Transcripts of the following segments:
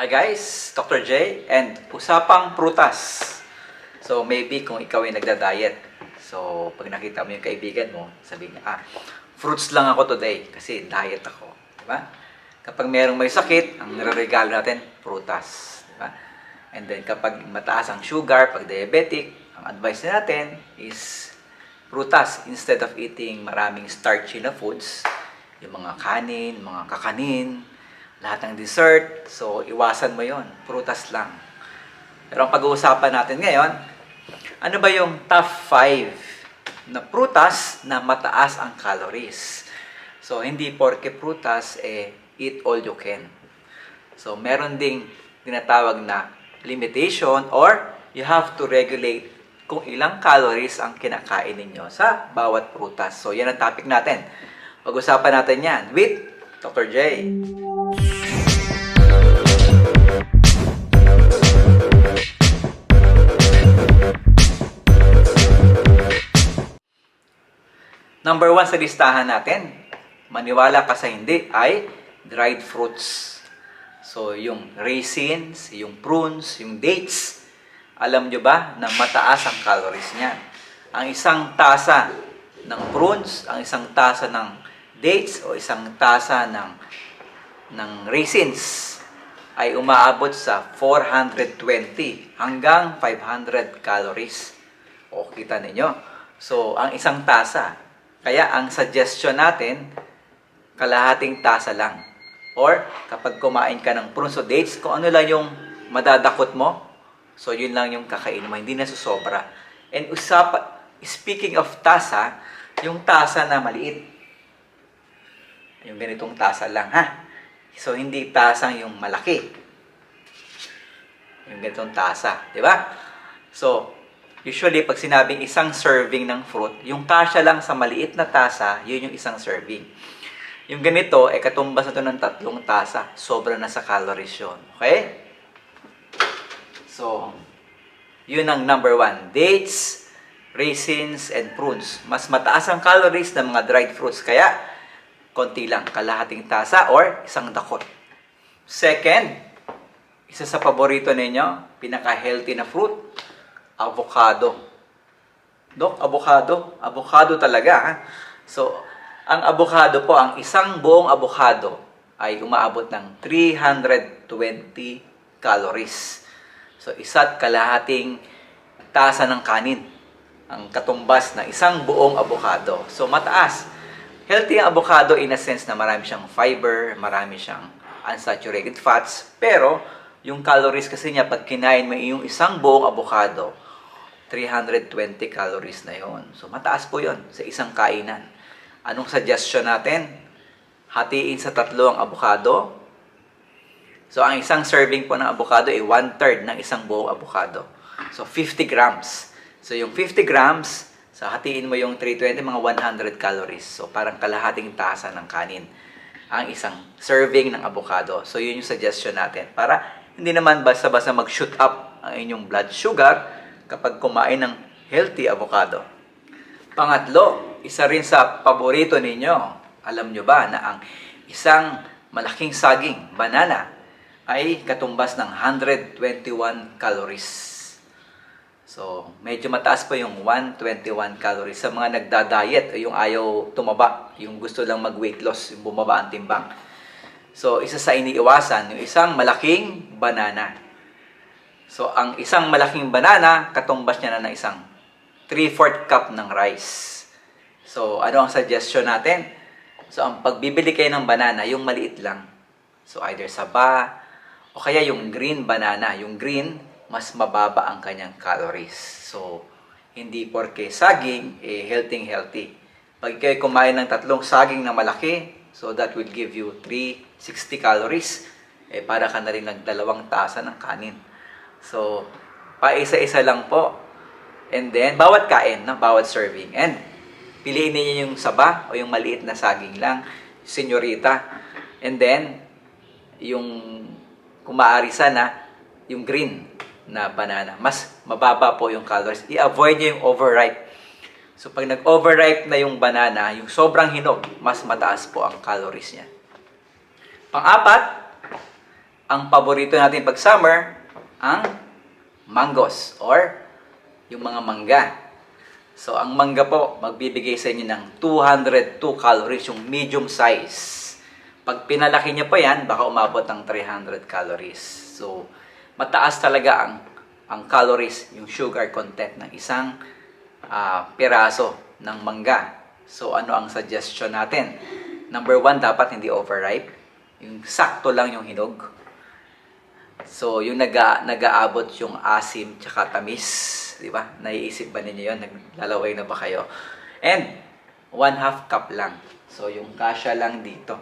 Hi guys, Dr. J and usapang prutas. So maybe kung ikaw ay nagda-diet, so pag nakita mo yung kaibigan mo, sabihin niya, ah, fruits lang ako today kasi diet ako. Diba? Kapag merong may sakit, ang nireregalo natin, prutas. Diba? And then kapag mataas ang sugar, pag diabetic, ang advice natin is prutas instead of eating maraming starchy na foods, yung mga kanin, mga kakanin, lahat ng dessert. So, iwasan mo yon Prutas lang. Pero ang pag-uusapan natin ngayon, ano ba yung top 5 na prutas na mataas ang calories? So, hindi porke prutas, eh, eat all you can. So, meron ding tinatawag na limitation or you have to regulate kung ilang calories ang kinakain ninyo sa bawat prutas. So, yan ang topic natin. Pag-usapan natin yan with Dr. J. Number one sa listahan natin, maniwala ka sa hindi, ay dried fruits. So, yung raisins, yung prunes, yung dates, alam nyo ba na mataas ang calories niyan? Ang isang tasa ng prunes, ang isang tasa ng dates, o isang tasa ng, ng raisins, ay umaabot sa 420 hanggang 500 calories. O, kita ninyo. So, ang isang tasa. Kaya, ang suggestion natin, kalahating tasa lang. Or, kapag kumain ka ng prunes o dates, kung ano lang yung madadakot mo, so yun lang yung kakainin mo, hindi na susobra. And usap, speaking of tasa, yung tasa na maliit, yung ganitong tasa lang, ha? So, hindi tasang yung malaki. Yung ganitong tasa, di ba? So, usually, pag sinabing isang serving ng fruit, yung kasya lang sa maliit na tasa, yun yung isang serving. Yung ganito, ay katumbas na to ng tatlong tasa. Sobra na sa calories yun. Okay? So, yun ang number one. Dates, raisins, and prunes. Mas mataas ang calories ng mga dried fruits. Kaya, konti lang. Kalahating tasa or isang dakot. Second, isa sa paborito ninyo, pinaka-healthy na fruit, avocado. Dok, avocado. Avocado talaga. Ha? So, ang avocado po, ang isang buong avocado ay umaabot ng 320 calories. So, isa't kalahating tasa ng kanin ang katumbas ng isang buong avocado. So, mataas. Healthy ang avocado in a sense na marami siyang fiber, marami siyang unsaturated fats, pero yung calories kasi niya pag kinain mo yung isang buong avocado, 320 calories na yon. So, mataas po yon sa isang kainan. Anong suggestion natin? Hatiin sa tatlo ang avocado. So, ang isang serving po ng avocado ay one-third ng isang buong avocado. So, 50 grams. So, yung 50 grams, sa hatiin mo yung 320, mga 100 calories. So, parang kalahating tasa ng kanin ang isang serving ng avocado. So, yun yung suggestion natin. Para hindi naman basta-basta mag-shoot up ang inyong blood sugar kapag kumain ng healthy avocado. Pangatlo, isa rin sa paborito ninyo. Alam nyo ba na ang isang malaking saging, banana, ay katumbas ng 121 calories. So, medyo mataas pa yung 121 calories sa mga nagda-diet o yung ayaw tumaba, yung gusto lang mag-weight loss, yung bumaba ang timbang. So, isa sa iniiwasan, yung isang malaking banana. So, ang isang malaking banana, katumbas niya na ng isang 3-4 cup ng rice. So, ano ang suggestion natin? So, ang pagbibili kayo ng banana, yung maliit lang. So, either saba, o kaya yung green banana. Yung green, mas mababa ang kanyang calories. So, hindi porke saging, eh, healthy-healthy. Pag kayo kumain ng tatlong saging na malaki, so that will give you 360 calories. Eh, para ka na rin nagdalawang tasa ng kanin. So, paisa-isa lang po. And then, bawat kain, no? bawat serving. And, piliin niyo yung saba o yung maliit na saging lang, senyorita. And then, yung kumaari sana, yung green na banana. Mas mababa po yung calories. I-avoid niyo yung overripe. So, pag nag-overripe na yung banana, yung sobrang hinog, mas mataas po ang calories niya. Pang-apat, ang paborito natin pag summer, ang mangoes or yung mga mangga. So, ang mangga po, magbibigay sa inyo ng 202 calories, yung medium size. Pag pinalaki niyo pa yan, baka umabot ng 300 calories. So, mataas talaga ang ang calories, yung sugar content ng isang ah, piraso ng mangga. So, ano ang suggestion natin? Number one, dapat hindi overripe. Yung sakto lang yung hinog. So, yung naga, nag-aabot yung asim tsaka tamis, di ba? Naiisip ba ninyo yun? Naglalaway na ba kayo? And, one half cup lang. So, yung kasya lang dito.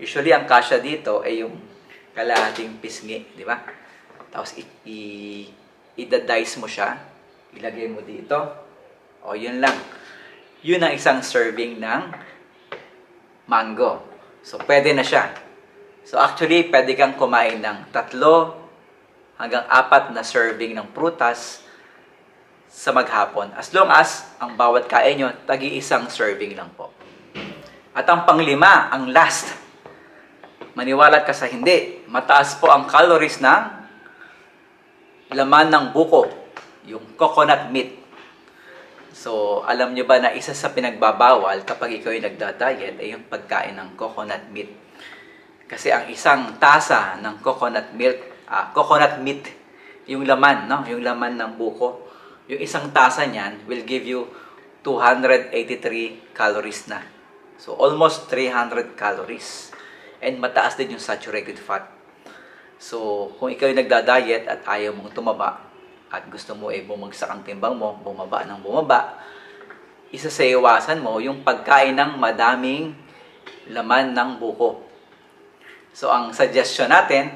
Usually, ang kasya dito ay yung kalahating pisngi, di ba? Tapos, i- i- i-dice mo siya. Ilagay mo dito. O, yun lang. Yun ang isang serving ng mango. So, pwede na siya. So actually, pwede kang kumain ng tatlo hanggang apat na serving ng prutas sa maghapon. As long as ang bawat kain nyo, tagi-isang serving lang po. At ang panglima, ang last, maniwala ka sa hindi, mataas po ang calories ng laman ng buko, yung coconut meat. So, alam nyo ba na isa sa pinagbabawal kapag ikaw ay nagda-diet ay yung pagkain ng coconut meat. Kasi ang isang tasa ng coconut milk, ah, coconut meat, yung laman, no? Yung laman ng buko, yung isang tasa niyan will give you 283 calories na. So almost 300 calories. And mataas din yung saturated fat. So, kung ikaw ay nagda-diet at ayaw mong tumaba at gusto mo ay bumagsak ang timbang mo, bumaba ng bumaba, isa sa iwasan mo yung pagkain ng madaming laman ng buko. So, ang suggestion natin,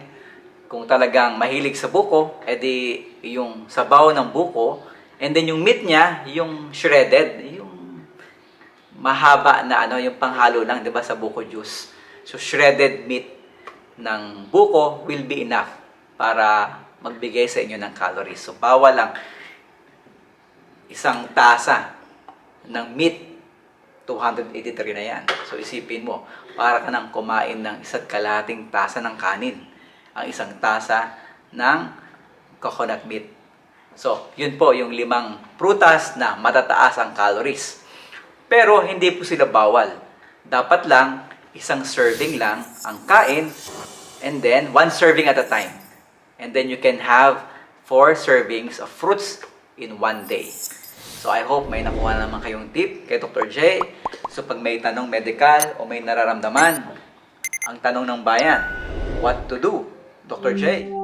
kung talagang mahilig sa buko, edi yung sabaw ng buko, and then yung meat niya, yung shredded, yung mahaba na ano, yung panghalo lang, di ba, sa buko juice. So, shredded meat ng buko will be enough para magbigay sa inyo ng calories. So, bawal lang isang tasa ng meat 283 na yan. So isipin mo, para ka nang kumain ng isa't kalahating tasa ng kanin. Ang isang tasa ng coconut meat. So, yun po yung limang prutas na matataas ang calories. Pero hindi po sila bawal. Dapat lang, isang serving lang ang kain and then one serving at a time. And then you can have four servings of fruits in one day. So I hope may nakuha na naman kayong tip kay Dr. J. So pag may tanong medical o may nararamdaman, ang tanong ng bayan, what to do? Dr. J.